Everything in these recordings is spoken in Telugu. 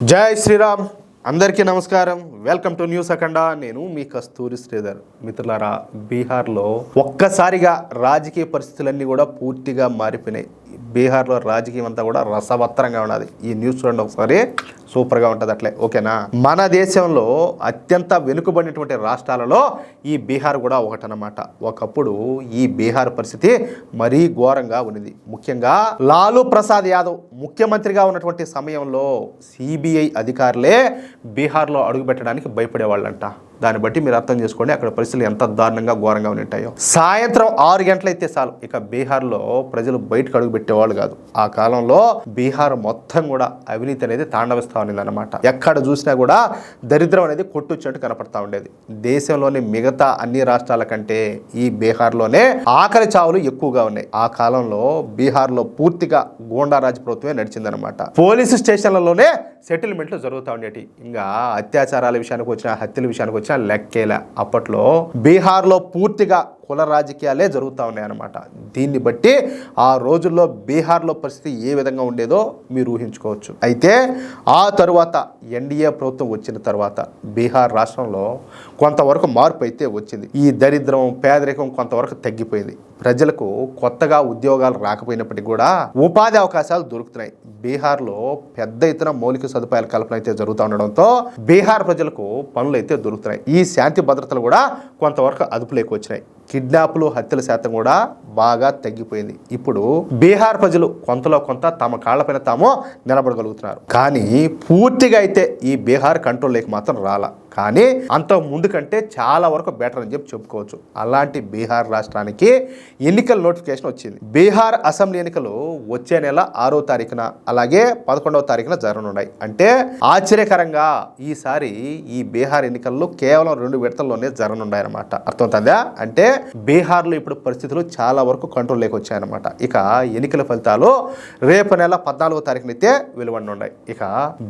జై శ్రీరామ్. అందరికీ నమస్కారం. Welcome to News Akhanda. నేను మీ కస్తూరి శ్రీధర్. మిత్రులారా బీహార్లో ఒక్కసారిగా రాజకీయ పరిస్థితులన్నీ కూడా పూర్తిగా మారిపోయినాయి. బీహార్లో రాజకీయం అంతా కూడా రసవత్తరంగా ఉన్నది. ఈ న్యూస్ చూడండి ఒకసారి. సూపర్గా ఉంటుంది అట్లే. ఓకేనా? మన దేశంలో అత్యంత వెనుకబడినటువంటి రాష్ట్రాలలో ఈ బీహార్ కూడా ఒకటనమాట ఒకప్పుడు ఈ బీహార్ పరిస్థితి మరీ ఘోరంగా ఉన్నది. ముఖ్యంగా లాలూ ప్రసాద్ యాదవ్ ముఖ్యమంత్రిగా ఉన్నటువంటి సమయంలో సిబిఐ అధికారులే బీహార్లో అడుగుపెట్టడానికి భయపడేవాళ్ళంట. దాన్ని బట్టి మీరు అర్థం చేసుకోండి అక్కడ పరిస్థితులు ఎంత దారుణంగా ఘోరంగా ఉంటాయో. సాయంత్రం ఆరు గంటలైతే చాలు. ఇక బీహార్లో ప్రజలు బయటకు అడుగు పెట్టేవాళ్ళు కాదు. ఆ కాలంలో బీహార్ మొత్తం కూడా అవినీతి అనేది తాండవిస్తూ ఉండేది అనమాట ఎక్కడ చూసినా కూడా దరిద్రం అనేది కొట్టుచ్చినట్టు కనపడతా ఉండేది. దేశంలోని మిగతా అన్ని రాష్ట్రాల కంటే ఈ బీహార్లోనే ఆకలి చావులు ఎక్కువగా ఉన్నాయి. ఆ కాలంలో బీహార్లో పూర్తిగా గోండారాజ్ ప్రభుత్వమే నడిచిందనమాట పోలీసు స్టేషన్లలోనే సెటిల్మెంట్లు జరుగుతూ ఉండేవి ఇంకా అత్యాచారాల విషయానికి వచ్చిన హత్యల విషయానికి వచ్చిన లెక్కేలా అప్పట్లో బీహార్లో పూర్తిగా కుల రాజకీయాలే జరుగుతూ ఉన్నాయన్నమాట. దీన్ని బట్టి ఆ రోజుల్లో బీహార్లో పరిస్థితి ఏ విధంగా ఉండేదో మీరు ఊహించుకోవచ్చు. అయితే ఆ తరువాత ఎన్డీఏ ప్రభుత్వం వచ్చిన తర్వాత బీహార్ రాష్ట్రంలో కొంతవరకు మార్పు అయితే వచ్చింది. ఈ దరిద్రం పేదరికం కొంతవరకు తగ్గిపోయింది. ప్రజలకు కొత్తగా ఉద్యోగాలు రాకపోయినప్పటికీ కూడా ఉపాధి అవకాశాలు దొరుకుతున్నాయి. బీహార్లో పెద్ద ఎత్తున మౌలిక సదుపాయాల కల్పన అయితే జరుగుతూ ఉండడంతో బీహార్ ప్రజలకు పనులు అయితే దొరుకుతున్నాయి. ఈ శాంతి భద్రతలు కూడా కొంతవరకు అదుపులోకి వచ్చినాయి. కిడ్నాప్లు హత్యల శాతం కూడా బాగా తగ్గిపోయింది. ఇప్పుడు బీహార్ ప్రజలు కొంతలో కొంత తమ కాళ్ళపైన తాము నిలబడగలుగుతున్నారు. కానీ పూర్తిగా అయితే ఈ బీహార్ కంట్రోల్లోకి మాత్రం రాలా. కానీ అంత ముందు కంటే చాలా వరకు బెటర్ అని చెప్పి చెప్పుకోవచ్చు. అలాంటి బీహార్ రాష్ట్రానికి ఎన్నికల నోటిఫికేషన్ వచ్చింది. బీహార్ అసెంబ్లీ ఎన్నికలు వచ్చే నెల ఆరో తారీఖున అలాగే పదకొండవ తారీఖున జరగనున్నాయి. అంటే ఆశ్చర్యకరంగా ఈసారి ఈ బీహార్ ఎన్నికల్లో కేవలం రెండు విడతల్లోనే జరగనున్నాయన్నమాట. అర్థమవుతుందా? అంటే బీహార్లో ఇప్పుడు పరిస్థితులు చాలా వరకు కంట్రోల్ వచ్చాయన్నమాట ఇక ఎన్నికల ఫలితాలు రేపు నెల పద్నాలుగో తారీఖునైతే అయితే వెలువడనున్నాయి. ఇక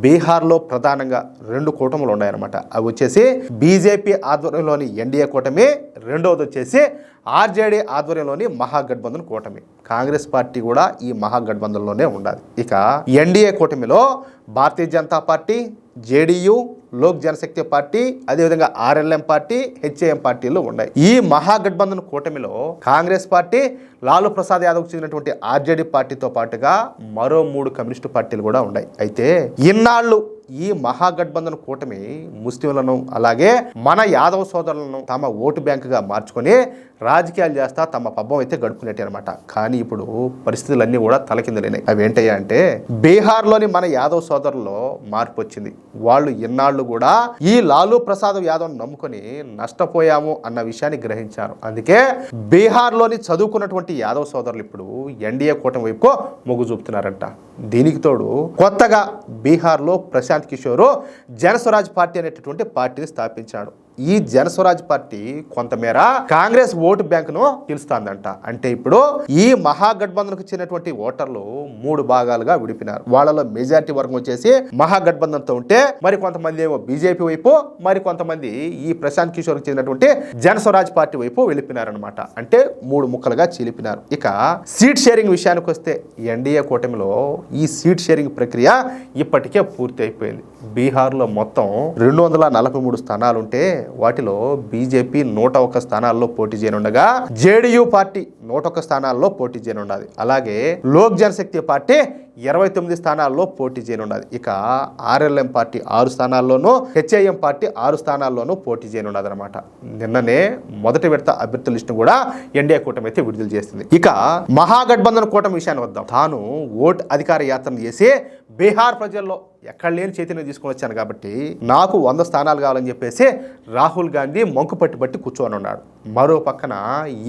బీహార్లో ప్రధానంగా రెండు కూటములు ఉన్నాయన్నమాట. అవి వచ్చేసి బీజేపీ ఆధ్వర్యంలోని ఎన్డీఏ కూటమి రెండవది వచ్చేసి ఆర్జేడీ ఆధ్వర్యంలోని మహాగఠబంధన్ కూటమి. కాంగ్రెస్ పార్టీ కూడా ఈ మహాగఠబంధన్లోనే ఉండాలి. ఇక ఎన్డీఏ కూటమిలో Bharatiya Janata party JDU Lok Janshakti party అదేవిధంగా ఆర్ఎల్ఎం పార్టీ హెచ్ఏఎం పార్టీలు ఉన్నాయి. ఈ మహాగఠబంధన్ కూటమిలో కాంగ్రెస్ పార్టీ లాలూ ప్రసాద్ యాదవ్కు చెందినటువంటి ఆర్జేడీ పార్టీతో పాటుగా మరో మూడు కమ్యూనిస్టు పార్టీలు కూడా ఉన్నాయి. అయితే ఇన్నాళ్ళు ఈ మహాగఠబంధన్ కూటమి ముస్లింలను అలాగే మన యాదవ సోదరులను తమ ఓటు బ్యాంకుగా మార్చుకొని రాజకీయాలు చేస్తా తమ పబ్బం అయితే గడుపుకునేటి అనమాట కానీ ఇప్పుడు పరిస్థితులన్నీ కూడా తలకిందలేనాయి. అవి ఏంటయ్యా అంటే బీహార్లోని మన యాదవ్ సోదరుల్లో మార్పు వచ్చింది. వాళ్ళు ఇన్నాళ్ళు కూడా ఈ లాలూ ప్రసాద్ యాదవ్ నమ్ముకొని నష్టపోయాము అన్న విషయాన్ని గ్రహించారు. అందుకే బీహార్లోని చదువుకున్నటువంటి యాదవ్ సోదరులు ఇప్పుడు ఎన్డీఏ కూటమి వైపు మొగ్గు చూపుతున్నారంట. దీనికి తోడు కొత్తగా బీహార్లో ప్రశాంత్ కిషోర్ జనస్వరాజ్ పార్టీ అనేటటువంటి పార్టీని స్థాపించాడు. ఈ జనస్వరాజ్ పార్టీ కొంతమేర కాంగ్రెస్ ఓటు బ్యాంకును పిలుస్తాందంట అంటే ఇప్పుడు ఈ మహాగఠబంధన్కు చెందినటువంటి ఓటర్లు మూడు భాగాలుగా విడిపినారు. వాళ్ళలో మెజారిటీ వర్గం వచ్చేసి మహాగఠబంధన్తో ఉంటే మరి కొంతమంది ఏమో బీజేపీ వైపు మరి కొంతమంది ఈ ప్రశాంత్ కిషోర్కి చెందినటువంటి జనస్వరాజ్ పార్టీ వైపు వెళ్ళిపోయినారనమాట అంటే మూడు ముక్కలుగా చీలిపినారు ఇక సీట్ షేరింగ్ విషయానికి వస్తే ఎన్డీఏ కూటమిలో ఈ సీట్ షేరింగ్ ప్రక్రియ ఇప్పటికే పూర్తి అయిపోయింది. బీహార్లో మొత్తం రెండు వందల నలభై మూడు స్థానాలుంటే వాటిలో బీజేపీ నూట ఒక్క స్థానాల్లో పోటీ చేయనుండగా జేడీయూ పార్టీ నూట ఒక్క స్థానాల్లో పోటీ చేయనున్నది అలాగే లోక్ జనశక్తి పార్టీ ఇరవై తొమ్మిది స్థానాల్లో పోటీ చేయనున్నది ఇక ఆర్ఎల్ఎం పార్టీ ఆరు స్థానాల్లోనూ హెచ్ఐఎం పార్టీ ఆరు స్థానాల్లోనూ పోటీ చేయనున్నది అనమాట నిన్ననే మొదటి విడత అభ్యర్థుల లిస్టు కూడా ఎన్డీఏ కూటమి అయితే విడుదల చేసింది. ఇక మహాగఠబంధన్ కూటమి విషయాన్ని వద్దాం. తాను ఓట్ అధికార యాత్ర చేసి బీహార్ ప్రజల్లో ఎక్కడ లేని చైతన్యం తీసుకొని వచ్చాను కాబట్టి నాకు వంద స్థానాలు కావాలని చెప్పేసి రాహుల్ గాంధీ మంకు పట్టి పట్టి కూర్చొని ఉన్నాడు మరో పక్కన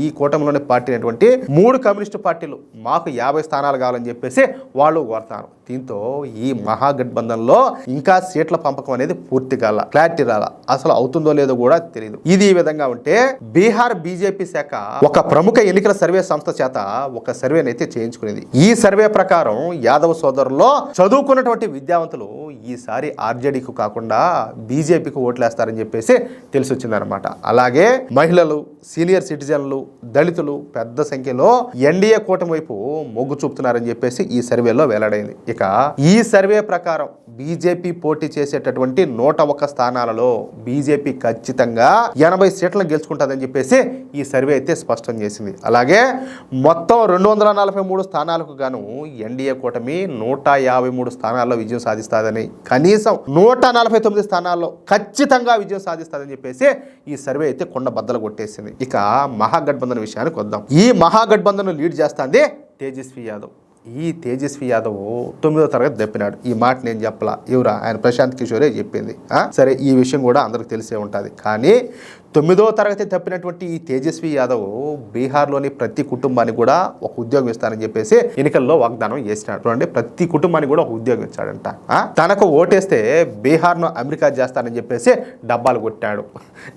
ఈ కూటమిలోని పార్టీ ఉన్నటువంటి మూడు కమ్యూనిస్టు పార్టీలు మాకు యాభై స్థానాలు కావాలని చెప్పేసి వాళ్ళు కోరుతారు. దీంతో ఈ మహాగఠబంధన్లో ఇంకా సీట్ల పంపకం అనేది పూర్తి కాల క్లారిటీ రాల. అసలు అవుతుందో లేదో కూడా తెలియదు ఇది ఈ విధంగా ఉంటే బీహార్ బీజేపీ శాఖ ఒక ప్రముఖ ఎన్నికల సర్వే సంస్థ చేత ఒక సర్వేని అయితే చేయించుకునేది. ఈ సర్వే ప్రకారం యాదవ సోదరుల్లో చదువుకున్నటువంటి విద్యావంతులు ఈసారి ఆర్జేడీకి కాకుండా బీజేపీకి ఓట్లేస్తారని చెప్పేసి తెలిసి వచ్చిందనమాట అలాగే మహిళలు సీనియర్ సిటిజన్లు దళితులు పెద్ద పెద్ద సంఖ్యలో ఎన్డీఏ కూటమి వైపు మొగ్గు చూపుతున్నారని చెప్పేసి ఈ సర్వేలో వెల్లడైంది. ఇక ఈ సర్వే ప్రకారం బీజేపీ పోటీ చేసేటటువంటి నూట ఒక్క స్థానాలలో బీజేపీ ఖచ్చితంగా ఎనభై సీట్లను గెలుచుకుంటుందని చెప్పేసి ఈ సర్వే అయితే స్పష్టం చేసింది. అలాగే మొత్తం రెండు వందల నలభై మూడు స్థానాలకు గాను ఎన్డీఏ కూటమి నూట యాభై మూడు స్థానాల్లో విజయం సాధిస్తుందని కనీసం నూట నలభై తొమ్మిది స్థానాల్లో ఖచ్చితంగా విజయం సాధిస్తుందని చెప్పేసి ఈ సర్వే అయితే కొండ బద్దలు కొట్టేసింది. ఇక మహాగఠబంధన్ విషయానికి వద్దాం. ఈ మహాగఠబంధన్ లీడ్ చేస్తుంది తేజస్వి యాదవ్. ఈ తేజస్వి యాదవ్ తొమ్మిదో తరగతి దప్పినాడు. ఈ మాట నేను చెప్పలా. ఎవరా? ఆయన ప్రశాంత్ కిషోరే చెప్పింది. సరే ఈ విషయం కూడా అందరికి తెలిసే ఉంటుంది. కానీ తొమ్మిదో తరగతి తప్పినటువంటి ఈ తేజస్వి యాదవ్ బీహార్లోని ప్రతి కుటుంబానికి కూడా ఒక ఉద్యోగం ఇస్తానని చెప్పేసి ఎన్నికల్లో వాగ్దానం చేసినాడు. చూడండి ప్రతి కుటుంబానికి కూడా ఒక ఉద్యోగం ఇచ్చాడంట. తనకు ఓటేస్తే బీహార్ను అమెరికా చేస్తానని చెప్పేసి డబ్బాలు కొట్టాడు.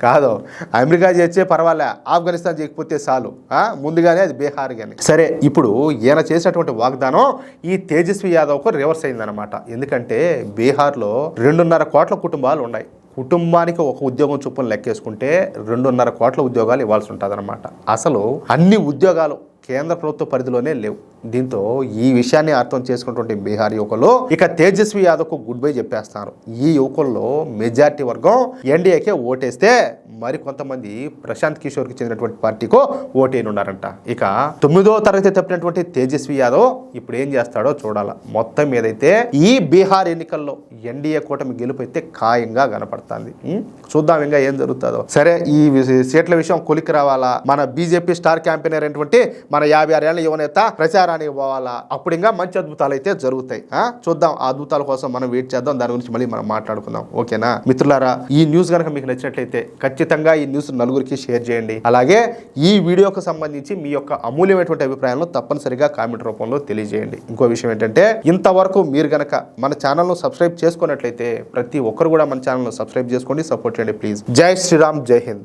కాదు అమెరికా చేస్తే పర్వాలే ఆఫ్ఘనిస్తాన్ చేయకపోతే చాలు. ఆ? ముందుగానే అది బీహార్ కానీ సరే ఇప్పుడు ఈయన చేసినటువంటి వాగ్ వాగ్దానం ఈ తేజస్వి యాదవ్కు రివర్స్ అయిందనమాట ఎందుకంటే బీహార్లో రెండున్నర కోట్ల కుటుంబాలు ఉన్నాయి. కుటుంబానికి ఒక ఉద్యోగం చొప్పున లెక్కేసుకుంటే రెండున్నర కోట్ల ఉద్యోగాలు ఇవ్వాల్సి ఉంటుంది అసలు అన్ని ఉద్యోగాలు కేంద్ర ప్రభుత్వ పరిధిలోనే లేవు. దీంతో ఈ విషయాన్ని అర్థం చేసుకున్నటువంటి బీహార్ యువకులు ఇక తేజస్వి యాదవ్కు గుడ్ బై చెప్పేస్తారు ఈ యువకుల్లో మెజార్టీ వర్గం ఎన్డీఏకే ఓటేస్తే మరి కొంతమంది ప్రశాంత్ కిషోర్కి చెందినటువంటి పార్టీకో ఓటేనున్నారంట ఇక తొమ్మిదో తరగతి తప్పినటువంటి తేజస్వి యాదవ్ ఇప్పుడు ఏం చేస్తాడో చూడాల. మొత్తం ఏదైతే ఈ బీహార్ ఎన్నికల్లో ఎన్డీఏ కూటమి గెలుపు అయితే ఖాయంగా కనపడుతుంది. చూద్దాం ఇంకా ఏం జరుగుతుందో. సరే ఈ సీట్ల విషయం కొలికి రావాలా? మన బీజేపీ స్టార్ క్యాంపెయినర్ అయినటువంటి మన యాభై ఆరు ఏళ్ళ యువనేత ప్రచారానికి పోవాలా? అప్పుడు ఇంకా మంచి అద్భుతాలు అయితే జరుగుతాయి. చూద్దాం ఆ అద్భుతాల కోసం మనం వెయిట్ చేద్దాం. దాని గురించి మళ్ళీ మనం మాట్లాడుకుందాం. ఓకేనా? మిత్రులారా ఈ న్యూస్ కనుక మీకు నచ్చినట్లయితే ఖచ్చితంగా ఈ న్యూస్ నలుగురికి షేర్ చేయండి. అలాగే ఈ వీడియోకు సంబంధించి మీ యొక్క అమూల్యమైనటువంటి అభిప్రాయాలను తప్పనిసరిగా కామెంట్ రూపంలో తెలియజేయండి. ఇంకో విషయం ఏంటంటే ఇంతవరకు మీరు గనక మన ఛానల్ను సబ్స్క్రైబ్ చేసుకున్నట్లయితే ప్రతి ఒక్కరు కూడా మన ఛానల్ను సబ్స్క్రైబ్ చేసుకోండి సపోర్ట్ చేయండి ప్లీజ్. జై శ్రీరామ్ జై హింద్.